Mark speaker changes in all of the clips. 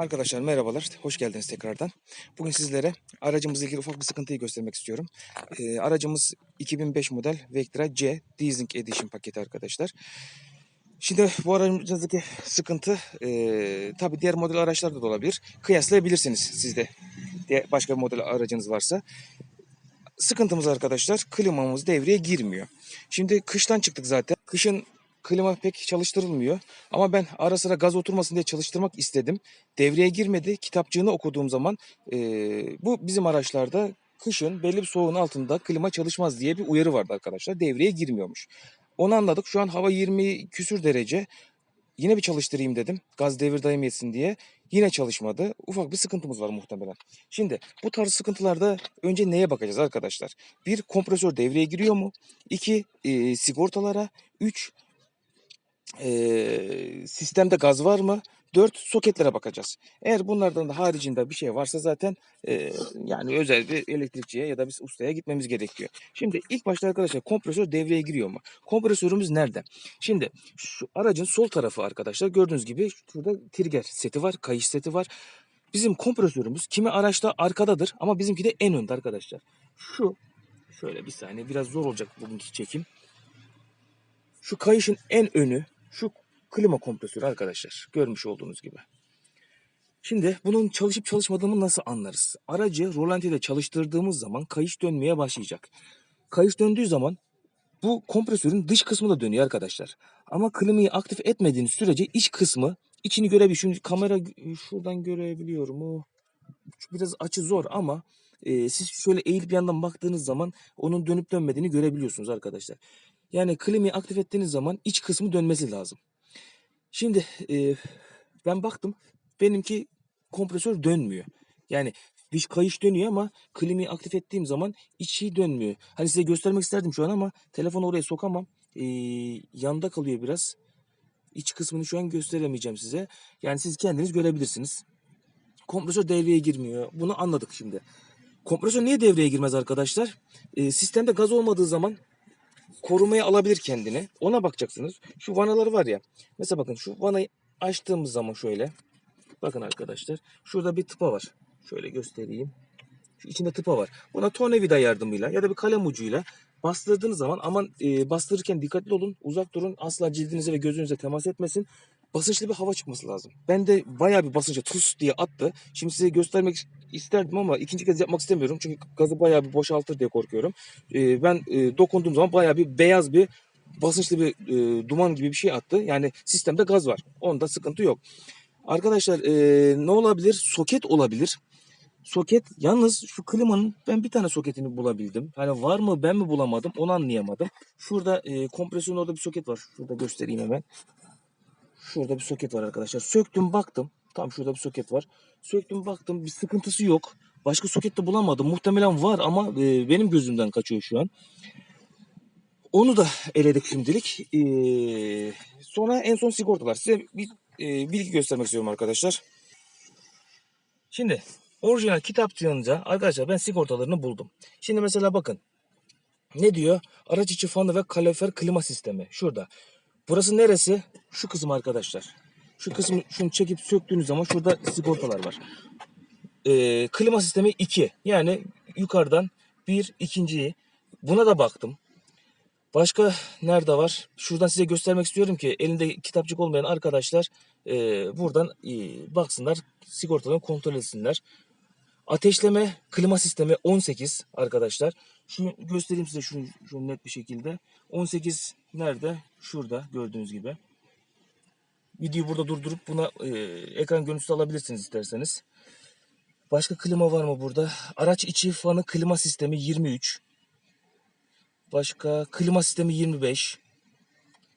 Speaker 1: Arkadaşlar merhabalar, hoş geldiniz tekrardan. Bugün sizlere aracımızla ilgili ufak bir sıkıntıyı göstermek istiyorum. Ee, aracımız 2005 model Vectra C Deasing Edition paketi arkadaşlar. Şimdi bu aracımızdaki sıkıntı e, tabii diğer model araçlarda da olabilir. Kıyaslayabilirsiniz siz de diğer başka bir model aracınız varsa. Sıkıntımız arkadaşlar klimamız devreye girmiyor. Şimdi kıştan çıktık zaten. Kışın klima pek çalıştırılmıyor. Ama ben ara sıra gaz oturmasın diye çalıştırmak istedim. Devreye girmedi. Kitapçığını okuduğum zaman e, bu bizim araçlarda kışın belli bir soğuğun altında klima çalışmaz diye bir uyarı vardı arkadaşlar. Devreye girmiyormuş. Onu anladık. Şu an hava 20 küsür derece. Yine bir çalıştırayım dedim. Gaz devir daim etsin diye. Yine çalışmadı. Ufak bir sıkıntımız var muhtemelen. Şimdi bu tarz sıkıntılarda önce neye bakacağız arkadaşlar? Bir kompresör devreye giriyor mu? İki e, sigortalara. Üç e, sistemde gaz var mı? Dört soketlere bakacağız. Eğer bunlardan da haricinde bir şey varsa zaten e, yani özel bir elektrikçiye ya da bir ustaya gitmemiz gerekiyor. Şimdi ilk başta arkadaşlar kompresör devreye giriyor mu? Kompresörümüz nerede? Şimdi şu aracın sol tarafı arkadaşlar gördüğünüz gibi şurada trigger seti var, kayış seti var. Bizim kompresörümüz kimi araçta arkadadır ama bizimki de en önde arkadaşlar. Şu şöyle bir saniye biraz zor olacak bugünkü çekim. Şu kayışın en önü şu klima kompresörü arkadaşlar. Görmüş olduğunuz gibi. Şimdi bunun çalışıp çalışmadığını nasıl anlarız? Aracı rolantide çalıştırdığımız zaman kayış dönmeye başlayacak. Kayış döndüğü zaman bu kompresörün dış kısmı da dönüyor arkadaşlar. Ama klimayı aktif etmediğiniz sürece iç kısmı içini görebiliyor. Şimdi kamera şuradan görebiliyor mu? Biraz açı zor ama e, siz şöyle eğilip yandan baktığınız zaman onun dönüp dönmediğini görebiliyorsunuz arkadaşlar. Yani klimayı aktif ettiğiniz zaman iç kısmı dönmesi lazım. Şimdi e, ben baktım benimki kompresör dönmüyor. Yani dış kayış dönüyor ama klimayı aktif ettiğim zaman içi dönmüyor. Hani size göstermek isterdim şu an ama telefonu oraya sokamam. E, yanda kalıyor biraz. İç kısmını şu an gösteremeyeceğim size. Yani siz kendiniz görebilirsiniz. Kompresör devreye girmiyor. Bunu anladık şimdi. Kompresör niye devreye girmez arkadaşlar? E, sistemde gaz olmadığı zaman korumaya alabilir kendini. Ona bakacaksınız. Şu vanaları var ya. Mesela bakın şu vanayı açtığımız zaman şöyle. Bakın arkadaşlar. Şurada bir tıpa var. Şöyle göstereyim. Şu içinde tıpa var. Buna tornavida yardımıyla ya da bir kalem ucuyla bastırdığınız zaman aman e, bastırırken dikkatli olun. Uzak durun. Asla cildinize ve gözünüze temas etmesin. Basınçlı bir hava çıkması lazım. Ben de bayağı bir basınca tus diye attı. Şimdi size göstermek isterdim ama ikinci kez yapmak istemiyorum. Çünkü gazı bayağı bir boşaltır diye korkuyorum. E, ben e, dokunduğum zaman bayağı bir beyaz bir basınçlı bir e, duman gibi bir şey attı. Yani sistemde gaz var. Onda sıkıntı yok. Arkadaşlar e, ne olabilir? Soket olabilir. Soket yalnız şu klimanın ben bir tane soketini bulabildim. Hani var mı ben mi bulamadım onu anlayamadım. Şurada e, kompresörün orada bir soket var. Şurada göstereyim hemen. Şurada bir soket var arkadaşlar. Söktüm baktım. Tam şurada bir soket var. Söktüm baktım bir sıkıntısı yok. Başka soket de bulamadım. Muhtemelen var ama e, benim gözümden kaçıyor şu an. Onu da eledik şimdilik. E, sonra en son sigortalar. Size bir e, bilgi göstermek istiyorum arkadaşlar. Şimdi orijinal kitapçığınca arkadaşlar ben sigortalarını buldum. Şimdi mesela bakın. Ne diyor? Araç içi fanı ve kalorifer klima sistemi. Şurada. Burası neresi? Şu kısım arkadaşlar. Şu kısmı şunu çekip söktüğünüz zaman şurada sigortalar var. Ee, klima sistemi 2. Yani yukarıdan bir ikinciyi. Buna da baktım. Başka nerede var? Şuradan size göstermek istiyorum ki elinde kitapçık olmayan arkadaşlar e, buradan e, baksınlar, sigortalarını kontrol etsinler. Ateşleme klima sistemi 18 arkadaşlar. Şunu göstereyim size şunu, şunu net bir şekilde. 18 nerede? Şurada gördüğünüz gibi. Videoyu burada durdurup buna e, ekran görüntüsü alabilirsiniz isterseniz. Başka klima var mı burada? Araç içi fanı klima sistemi 23. Başka klima sistemi 25.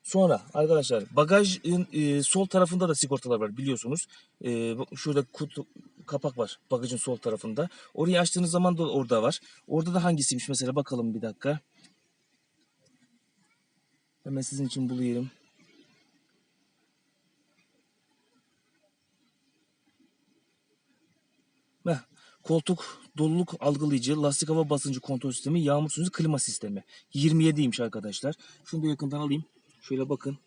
Speaker 1: Sonra arkadaşlar bagajın e, sol tarafında da sigortalar var biliyorsunuz. E, şurada kutu kapak var bagajın sol tarafında. Orayı açtığınız zaman da orada var. Orada da hangisiymiş mesela bakalım bir dakika. Hemen sizin için bulayım. Koltuk doluluk algılayıcı, lastik hava basıncı kontrol sistemi, yağmur sunucu klima sistemi. 27'ymiş arkadaşlar. Şunu da yakından alayım. Şöyle bakın.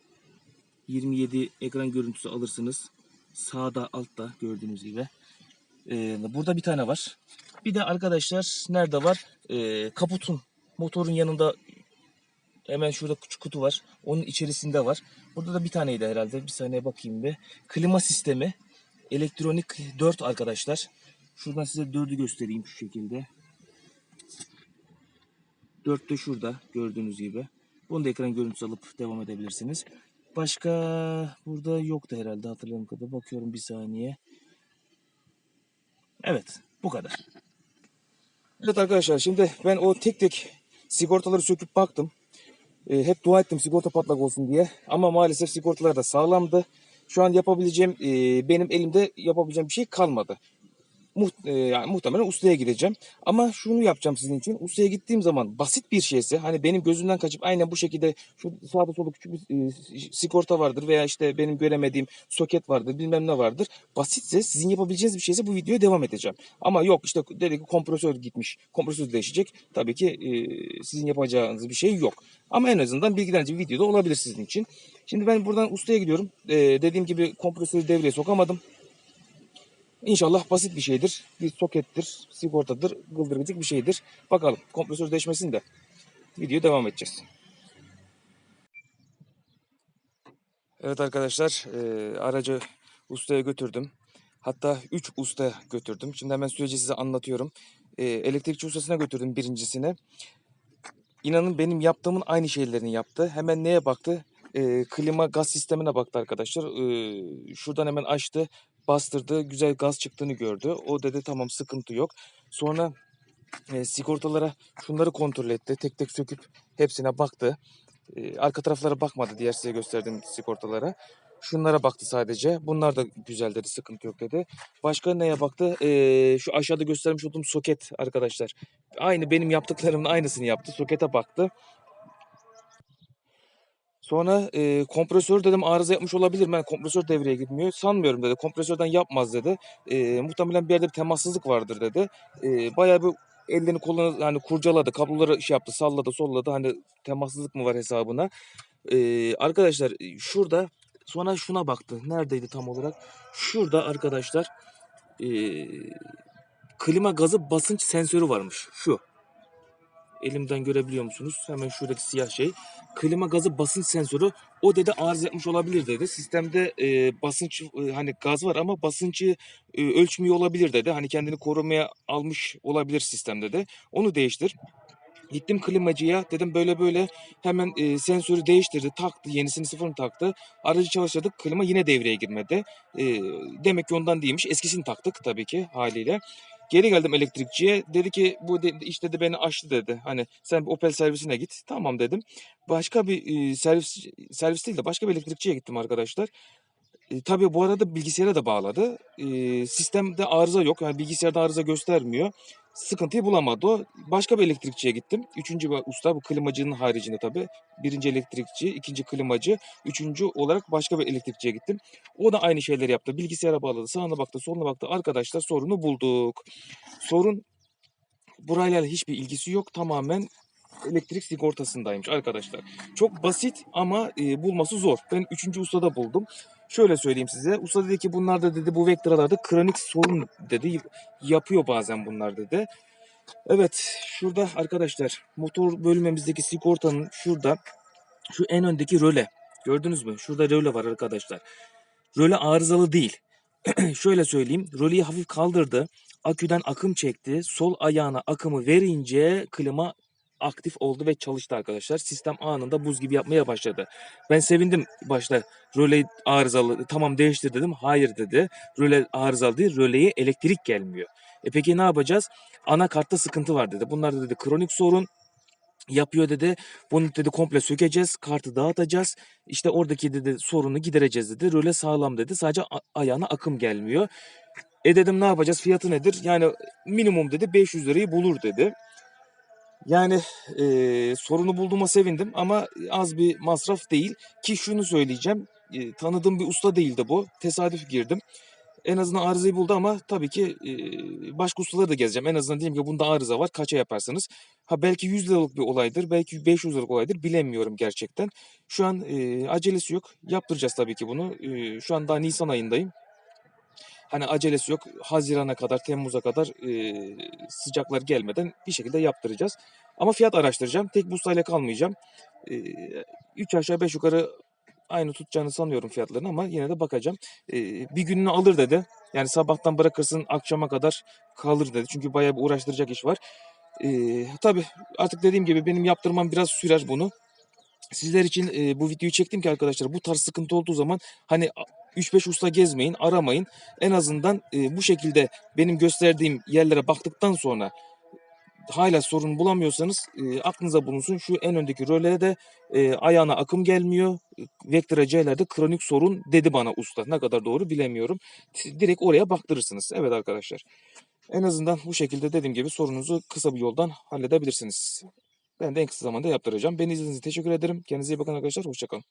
Speaker 1: 27 ekran görüntüsü alırsınız. Sağda altta gördüğünüz gibi. Ee, burada bir tane var. Bir de arkadaşlar nerede var? Ee, kaputun motorun yanında hemen şurada küçük kutu var. Onun içerisinde var. Burada da bir taneydi herhalde. Bir saniye bakayım bir. Klima sistemi. Elektronik 4 arkadaşlar. Şuradan size 4'ü göstereyim şu şekilde. 4 de şurada gördüğünüz gibi. Bunu da ekran görüntüsü alıp devam edebilirsiniz. Başka burada yoktu herhalde hatırladığım kadarıyla. Bakıyorum bir saniye. Evet bu kadar. Evet arkadaşlar şimdi ben o tek tek sigortaları söküp baktım. E, hep dua ettim sigorta patlak olsun diye. Ama maalesef sigortalar da sağlamdı. Şu an yapabileceğim e, benim elimde yapabileceğim bir şey kalmadı. Muht, e, yani muhtemelen ustaya gideceğim. Ama şunu yapacağım sizin için. Ustaya gittiğim zaman basit bir şeyse hani benim gözümden kaçıp aynen bu şekilde şu sağda solda küçük bir e, sigorta vardır veya işte benim göremediğim soket vardır bilmem ne vardır. Basitse sizin yapabileceğiniz bir şeyse bu videoya devam edeceğim. Ama yok işte dedi ki kompresör gitmiş. Kompresör değişecek. Tabii ki e, sizin yapacağınız bir şey yok. Ama en azından bilgilendirici bir videoda olabilir sizin için. Şimdi ben buradan ustaya gidiyorum. E, dediğim gibi kompresörü devreye sokamadım. İnşallah basit bir şeydir. Bir sokettir, sigortadır, gıldırgıcık bir şeydir. Bakalım kompresör değişmesin de video devam edeceğiz. Evet arkadaşlar e, aracı ustaya götürdüm. Hatta 3 usta götürdüm. Şimdi hemen süreci size anlatıyorum. E, elektrikçi ustasına götürdüm birincisine. İnanın benim yaptığımın aynı şeylerini yaptı. Hemen neye baktı? E, klima gaz sistemine baktı arkadaşlar. E, şuradan hemen açtı bastırdı. Güzel gaz çıktığını gördü. O dedi tamam sıkıntı yok. Sonra e, sigortalara şunları kontrol etti. Tek tek söküp hepsine baktı. E, arka taraflara bakmadı diğer size gösterdiğim sigortalara. Şunlara baktı sadece. Bunlar da güzel dedi. Sıkıntı yok dedi. Başka neye baktı? E, şu aşağıda göstermiş olduğum soket arkadaşlar. Aynı benim yaptıklarımın aynısını yaptı. Sokete baktı. Sonra e, kompresör dedim arıza yapmış olabilir. Ben kompresör devreye gitmiyor. Sanmıyorum dedi. Kompresörden yapmaz dedi. E, muhtemelen bir yerde bir temassızlık vardır dedi. E, bayağı bir ellerini kolunu hani kurcaladı. Kabloları şey yaptı salladı solladı. Hani temassızlık mı var hesabına. E, arkadaşlar şurada sonra şuna baktı. Neredeydi tam olarak? Şurada arkadaşlar e, klima gazı basınç sensörü varmış. Şu. Elimden görebiliyor musunuz? Hemen şuradaki siyah şey. Klima gazı basınç sensörü. O dedi arıza yapmış olabilir dedi. Sistemde e, basınç e, hani gaz var ama basıncı e, ölçmüyor olabilir dedi. Hani kendini korumaya almış olabilir sistemde de. Onu değiştir. Gittim klimacıya dedim böyle böyle hemen e, sensörü değiştirdi taktı yenisini sıfırını taktı aracı çalıştırdık klima yine devreye girmedi e, demek ki ondan değilmiş eskisini taktık tabii ki haliyle Geri geldim elektrikçiye. Dedi ki bu de, işte de beni açtı dedi. Hani sen Opel servisine git. Tamam dedim. Başka bir e, servis servis değil de başka bir elektrikçiye gittim arkadaşlar. E, tabii bu arada bilgisayara da bağladı. E, sistemde arıza yok. Yani bilgisayarda arıza göstermiyor. Sıkıntıyı bulamadı. Başka bir elektrikçiye gittim. Üçüncü bir usta bu klimacının haricinde tabii. Birinci elektrikçi, ikinci klimacı, üçüncü olarak başka bir elektrikçiye gittim. O da aynı şeyleri yaptı. Bilgisayara bağladı. Sağına baktı, soluna baktı. Arkadaşlar sorunu bulduk. Sorun burayla hiçbir ilgisi yok. Tamamen elektrik sigortasındaymış arkadaşlar. Çok basit ama e, bulması zor. Ben üçüncü ustada buldum. Şöyle söyleyeyim size. Usta dedi ki bunlar da dedi bu vektralarda kronik sorun dedi. Yapıyor bazen bunlar dedi. Evet şurada arkadaşlar motor bölmemizdeki sigortanın şurada şu en öndeki röle. Gördünüz mü? Şurada röle var arkadaşlar. Röle arızalı değil. Şöyle söyleyeyim. Röleyi hafif kaldırdı. Aküden akım çekti. Sol ayağına akımı verince klima aktif oldu ve çalıştı arkadaşlar. Sistem anında buz gibi yapmaya başladı. Ben sevindim başta röle arızalı tamam değiştir dedim. Hayır dedi. Röle arızalı değil röleye elektrik gelmiyor. E peki ne yapacağız? Anakartta sıkıntı var dedi. Bunlar da dedi kronik sorun yapıyor dedi. Bunu dedi komple sökeceğiz. Kartı dağıtacağız. İşte oradaki dedi sorunu gidereceğiz dedi. Röle sağlam dedi. Sadece ayağına akım gelmiyor. E dedim ne yapacağız? Fiyatı nedir? Yani minimum dedi 500 lirayı bulur dedi. Yani e, sorunu bulduğuma sevindim ama az bir masraf değil. Ki şunu söyleyeceğim. E, tanıdığım bir usta değildi bu. Tesadüf girdim. En azından arızayı buldu ama tabii ki e, başka ustaları da gezeceğim. En azından diyeyim ki bunda arıza var. Kaça yaparsınız? Ha belki 100 liralık bir olaydır. Belki 500 liralık olaydır. Bilemiyorum gerçekten. Şu an e, acelesi yok. Yaptıracağız tabii ki bunu. E, şu an daha Nisan ayındayım. Hani acelesi yok. Haziran'a kadar, Temmuz'a kadar e, sıcaklar gelmeden bir şekilde yaptıracağız. Ama fiyat araştıracağım. Tek bu ustayla kalmayacağım. 3 aşağı 5 yukarı aynı tutacağını sanıyorum fiyatlarını ama yine de bakacağım. E, bir gününü alır dedi. Yani sabahtan bırakırsın akşama kadar kalır dedi. Çünkü bayağı bir uğraştıracak iş var. E, tabii artık dediğim gibi benim yaptırmam biraz sürer bunu. Sizler için e, bu videoyu çektim ki arkadaşlar bu tarz sıkıntı olduğu zaman hani 3-5 usta gezmeyin, aramayın. En azından e, bu şekilde benim gösterdiğim yerlere baktıktan sonra hala sorun bulamıyorsanız e, aklınıza bulunsun. Şu en öndeki rölede de e, ayağına akım gelmiyor. Vectra C'lerde kronik sorun dedi bana usta. Ne kadar doğru bilemiyorum. Direkt oraya baktırırsınız. Evet arkadaşlar. En azından bu şekilde dediğim gibi sorunuzu kısa bir yoldan halledebilirsiniz. Ben de en kısa zamanda yaptıracağım. Beni izlediğiniz için teşekkür ederim. Kendinize iyi bakın arkadaşlar. Hoşçakalın.